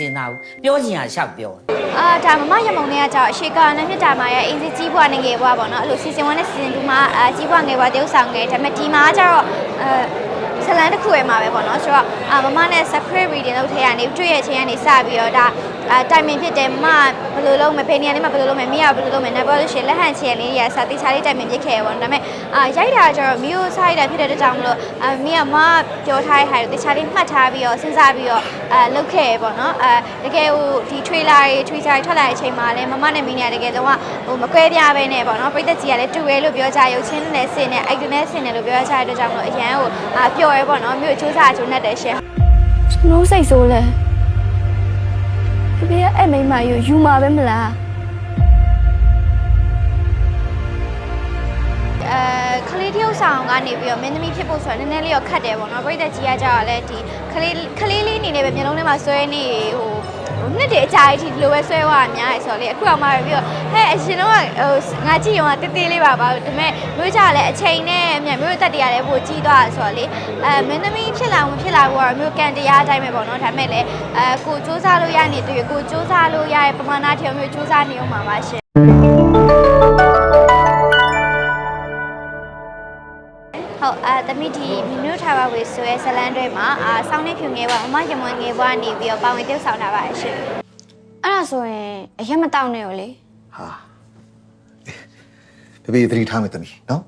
တင်သားဘူးပြောချင်ရရှောက်ပြောအာဒါမမရမုံတွေကကြောင့်အရှိကနဲ့မြစ်တာမှာရဲ့အင်စီကြီးဘွားနဲ့ငယ်ဘွားပေါ့နော်အဲ့လိုစီစဉ်1နဲ့စီစဉ်2မှာအာကြီးဘွားငယ်ဘွားတရုပ်ဆောင်ငယ်ဒါပေမဲ့ဒီမှာကျတော့အဲဇလန်တစ်ခုရဲ့မှာပဲပေါ့နော်ဆိုတော့အာမမနဲ့ secret reading လုပ်ထည့်ရနေတွေ့ရချင်းကနေစပြီးတော့ဒါအာတိုင်ပင်ဖြစ်တယ်မဘယ်လိုလုပ်မလဲဘယ်နေရာလေးမှာဘယ်လိုလုပ်မလဲမိရဘယ်လိုလုပ်မလဲနောက်ပြောလို့ရှိရင်လက်ဟန်ချင်လေးတွေကစတိချာလေးတိုင်ပင်ဖြစ်ခဲ့ပေါ့နော်ဒါပေမဲ့ အာရိုက်တာကျတော့မိကိုစားရိုက်တာဖြစ်တဲ့အတွက်ကြောင့်မလို့အာမိကမပြောထားတဲ့ဟာတွေတခြားလေးမှတ်ထားပြီးတော့စဉ်းစားပြီးတော့အာလုပ်ခဲ့ပေါ့နော်အဲတကယ်ဟိုဒီ trailer တွေ trailer တွေထွက်လာတဲ့အချိန်မှာလည်းမမနဲ့မိနေတကယ်တော့ဟိုမကွဲပြားပဲနဲ့ပေါ့နော်ပိတ်သက်ကြီးကလည်းတူရဲလို့ပြောကြရုပ်ချင်းနဲ့ဆင်နဲ့ item နဲ့ဆင်တယ်လို့ပြောကြတဲ့အတွက်ကြောင့်မလို့အရန်ဟိုအာပျော်ရဲပေါ့နော်မြို့စူးစမ်းစူးနဲ့တယ်ရှင်ကျွန်တော်စိတ်ဆိုးလဲဖေဖေကအဲ့မိန်းမယူယူမှာပဲမလား အဲခလေးတယောက်ဆောင်ကနေပြီးတော့မင်းသမီးဖြစ်ဖို့ဆိုတာနည်းနည်းလေးတော့ခက်တယ်ပေါ့နော်ပြိတ္တကြီးကကြောက်ရလဲဒီခလေးခလေးလေးအနေနဲ့ပဲမျိုးလုံးထဲမှာဆွဲနေဟိုနှစ်တည်းအကြာကြီးဒီလိုပဲဆွဲသွားအများကြီးဆိုတော့လေအခုအောင်မှပြီးတော့ဟဲ့အရှင်တော့ဟိုငါကြည့်ရောတေးသေးလေးပါပါဒါပေမဲ့မျိုးကြလည်းအချိန်နဲ့အမြတ်မျိုးတက်တရားလည်းပိုကြီးသွားဆိုတော့လေအဲမင်းသမီးဖြစ်လာဝင်ဖြစ်လာဖို့ကတော့မျိုးကန်တရားအတိုင်းပဲပေါ့နော်ဒါပေမဲ့လည်းအဲကိုစူးစမ်းလို့ရနေတူကိုစူးစမ်းလို့ရရဲ့ပမာဏထင်မျိုးစူးစမ်းနေအောင်ပါပါရှင် အဲတမိဒီမီနူထားပါဝေဆိုရဲဇလန်တွေမှာအာဆောင်းနေဖြူငယ်ပါအမရမွန်ငယ်ဘွားနေပြီးတော့ပါဝင်ပြုတ်ဆောင်တာပါရှင်အဲ့ဒါဆိုရင်အရက်မတောက်နဲ့ကိုလေဟာဘေဘေသတိထားမယ်သမီးနော်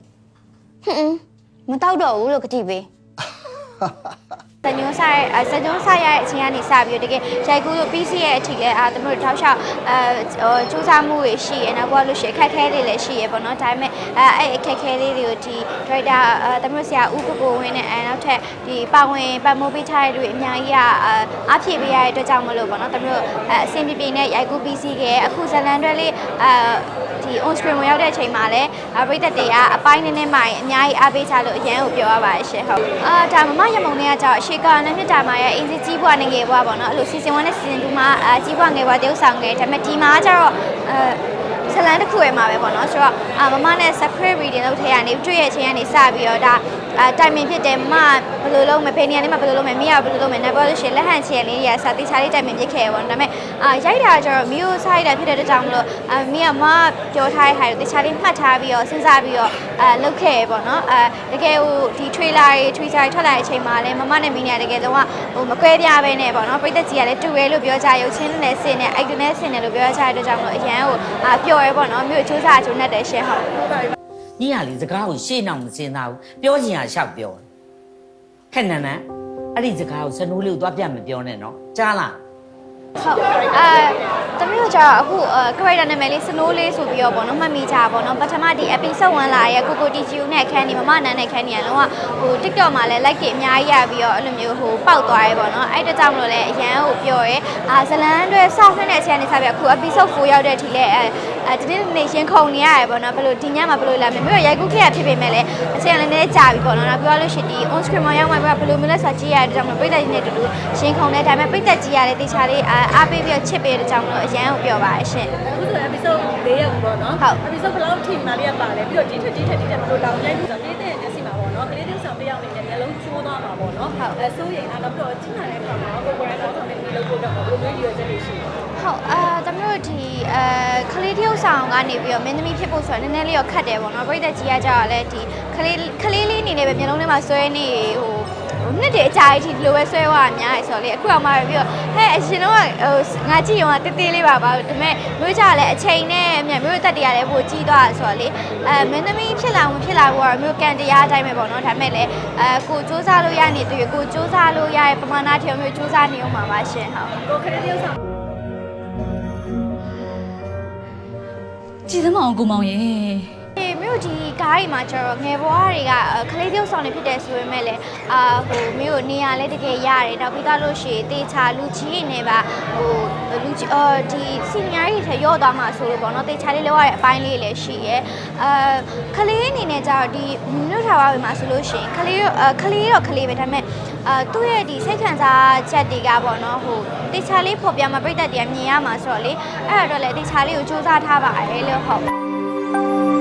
ဟွန်းမတောက်တော့ဘူးလို့ကတိပေး စညွန်းဆိုင်အဲစညွန်းဆိုင်ရဲ့အချိန်ကနေစပြီးတော့တကယ်ရိုက်ကူးလို့ပြီးစီရဲ့အထိလဲအာတို့ထောက်လျှောက်အဲဟိုစူးစမ်းမှုတွေရှိရနောက်ပြီးလို့ရှိရင်ခက်ခဲလေးလည်းရှိရပေါ့နော်ဒါပေမဲ့အဲအဲ့အခက်ခဲလေးတွေကိုဒီ director အဲတို့ဆရာဦးကိုကိုဝင်းနဲ့အဲနောက်ထပ်ဒီပါဝင်ပတ်မိုးပေးထားတဲ့တွေအများကြီးကအဖြည့်ပေးရတဲ့အတွက်ကြောင့်မလို့ပေါ့နော်တို့အဲအဆင်ပြေပြေနဲ့ရိုက်ကူးပြီးစီခဲ့အခုဇလန်တွေလေးအဲ ဒီ on screen ဝင်ရောက်တဲ့အချိန်မှာလည်းပရိသတ်တွေကအပိုင်းနည်းနည်းမှအများကြီးအားပေးချလို့အရန်ကိုပြောရပါတယ်ရှင်ဟုတ်အာဒါမမရမုံတွေကကြောင့်အရှိကနဲ့မြစ်တာမှာရဲ့အင်စီကြီးဘွားနဲ့ငယ်ဘွားပေါ့နော်အဲ့လိုစီစဉ်1နဲ့စီစဉ်2မှာအကြီးဘွားငယ်ဘွားတရုပ်ဆောင်ငယ်ဒါပေမဲ့ဒီမှာကျတော့အဲဇလန်တစ်ခုရဲ့မှာပဲပေါ့နော်ဆိုတော့အာမမနဲ့ secret reading လုပ်ထည့်ရနေတွေ့ရချင်းကနေစပြီးတော့ဒါအဲတိုင်ပင်ဖြစ်တယ်မဘယ်လိုလုပ်မလဲဘယ်နေရာလေးမှာဘယ်လိုလုပ်မလဲမိရဘယ်လိုလုပ်မလဲနောက်ပြောလို့ရှိရင်လက်ဟန်ချင်လေးတွေကစတိချာလေးတိုင်ပင်ဖြစ်ခဲ့ရပေါ့နော်ဒါပေမဲ့ အာရိုက်တာကျတော့မိကိုစားရိုက်တာဖြစ်တဲ့အတွက်ကြောင့်မလို့အာမိကမပြောထားတဲ့ဟာတွေတခြားလေးမှတ်ထားပြီးတော့စဉ်းစားပြီးတော့အဲလုပ်ခဲ့ရပေါ့နော်အဲတကယ်ဟိုဒီ trailer တွေ trailer တွေထွက်လာတဲ့အချိန်မှာလည်းမမနဲ့မိနေတကယ်တော့ဟိုမကွဲပြားပဲနဲ့ပေါ့နော်ပိတ်သက်ကြီးကလည်းတူရဲလို့ပြောကြရုပ်ချင်းနဲ့ဆင်နဲ့ item နဲ့ဆင်တယ်လို့ပြောကြတဲ့အတွက်ကြောင့်မလို့အရန်ဟိုအာပျော်ရဲပေါ့နော်မြို့စူးစမ်းစူးနဲ့တယ်ရှင်ဟုတ်ညီကလေစကားကိုရှေ့နောက်မစင်သားဘူးပြောချင်ရရှောက်ပြောဟဲ့နန်းနန်းအဲ့ဒီစကားကိုစနိုးလေးကိုသွားပြတ်မပြောနဲ့နော်ကြားလား ဟုတ်အဲတမီးတို့ကျတော့အခုအဲ character နာမည်လေး snow လေးဆိုပြီးတော့ပေါ့နော်မှတ်မိကြပါပေါ့နော်ပထမဒီ episode 1လာရဲ့ကိုကိုတီဂျူနဲ့ခန်းဒီမမနန်းနဲ့ခန်းဒီကလုံးဝဟို TikTok မှာလည်း like တွေအများကြီးရပြီးတော့အဲ့လိုမျိုးဟိုပေါက်သွားရဲပေါ့နော်အဲ့တကြောင့်မလို့လည်းအရန်ဟိုပြောရဲအာဇလန်တွေစဆွတဲ့အချိန်ကနေစပြီးအခု episode 4ရောက်တဲ့အထိလည်းအဲ အဲဒီနေ့နေ့ရှင်ခုံနေရတယ်ပေါ့နော်ဘယ်လိုဒီညမှာဘယ်လိုလာမလဲမြို့ရိုက်ကူးခဲ့ရဖြစ်ပေမဲ့လည်းအချိန်လည်းနည်းနည်းကြာပြီပေါ့နော်နောက်ပြောလို့ရှိရင်ဒီ on screen မှာရောက်မှဘယ်လိုမျိုးလဲဆိုကြည့်ရတဲ့ကြောင့်မပိတ်သက်ကြီးနဲ့တူတူရှင်ခုံနေဒါပေမဲ့ပိတ်သက်ကြီးရတဲ့တေချာလေးအားပေးပြီးတော့ချစ်ပေးတဲ့ကြောင့်မလို့အရန်ကိုပြောပါအရှင်အခုဆို episode ၄ရက်ပေါ့နော်ဟုတ် episode ဘယ်လောက်ထိမှလေးပါလဲပြီးတော့ဒီထက်ဒီထက်ဒီထက်ဘယ်လိုတောင်ရိုက်ပြီးဆိုတော့လေးတဲ့မျက်စိမှာပေါ့နော်ကလေးတဲ့ဆောင်တစ်ယောက်နေနဲ့မျက်လုံးချိုးသွားမှာပေါ့နော်အဲစိုးရိမ်တာတော့ပြီးတော့ကြီးမှန်တဲ့ခါမှာကိုကိုရိုင်းတော့ဆောင်နေပြီးလို့ကိုတော့ဘယ်လိုမျိုးရည်ရွယ်ချက်တွေရှိလဲဟုတ်အာ တမတို့ဒီအဲခလေးတယောက်ဆောင်ကနေပြီးတော့မင်းသမီးဖြစ်ဖို့ဆိုတာနည်းနည်းလေးတော့ခက်တယ်ပေါ့နော်ပြိတ္တကြီးကကြောက်ရလဲဒီခလေးခလေးလေးအနေနဲ့ပဲမျိုးလုံးထဲမှာဆွဲနေဟိုနှစ်တည်းအကြာကြီးဒီလိုပဲဆွဲသွားအများကြီးဆိုတော့လေအခုအောင်မှပြီးတော့ဟဲ့အရှင်တော့ဟိုငါကြည့်ရောတေးသေးလေးပါပါဒါပေမဲ့မျိုးကြလည်းအချိန်နဲ့အမြတ်မျိုးတက်တရားလည်းပိုကြီးသွားဆိုတော့လေအဲမင်းသမီးဖြစ်လာဝင်ဖြစ်လာဖို့ကတော့မျိုးကန်တရားအတိုင်းပဲပေါ့နော်ဒါပေမဲ့လည်းအဲကိုစူးစမ်းလို့ရနေတူကိုစူးစမ်းလို့ရရဲ့ပမာဏထင်မျိုးစူးစမ်းနေအောင်ပါပါရှင်ဟုတ်ကိုခရီးတယောက်ဆောင် ကြည်သမောင်ကိုမောင်ရေ ဒီမြို့ဒီကားကြီးမှာကျတော့ငယ်ဘွားတွေကအဲခလေးတယောက်ဆောင်နေဖြစ်တယ်ဆိုပေမဲ့လည်းအာဟိုမြို့နေရာလည်းတကယ်ရတယ်နောက်ပြီးသားလို့ရှိရင်တေချာလူကြီးနေပါဟိုလူကြီးအော်ဒီစီနီယာကြီးထဲရော့သွားမှာဆိုလို့ပေါ့နော်တေချာလေးလောက်ရတဲ့အပိုင်းလေးလည်းရှိရဲအဲခလေးအနေနဲ့ကျတော့ဒီမြို့ထားပါပဲမှာဆိုလို့ရှိရင်ခလေးအဲခလေးတော့ခလေးပဲဒါပေမဲ့အဲသူ့ရဲ့ဒီစိတ်ခံစားချက်တွေကပေါ့နော်ဟိုတေချာလေးဖော်ပြမှာပြိတ္တတွေကမြင်ရမှာဆိုတော့လေအဲ့ဒါတော့လေတေချာလေးကိုစူးစမ်းထားပါတယ်လို့ဟုတ်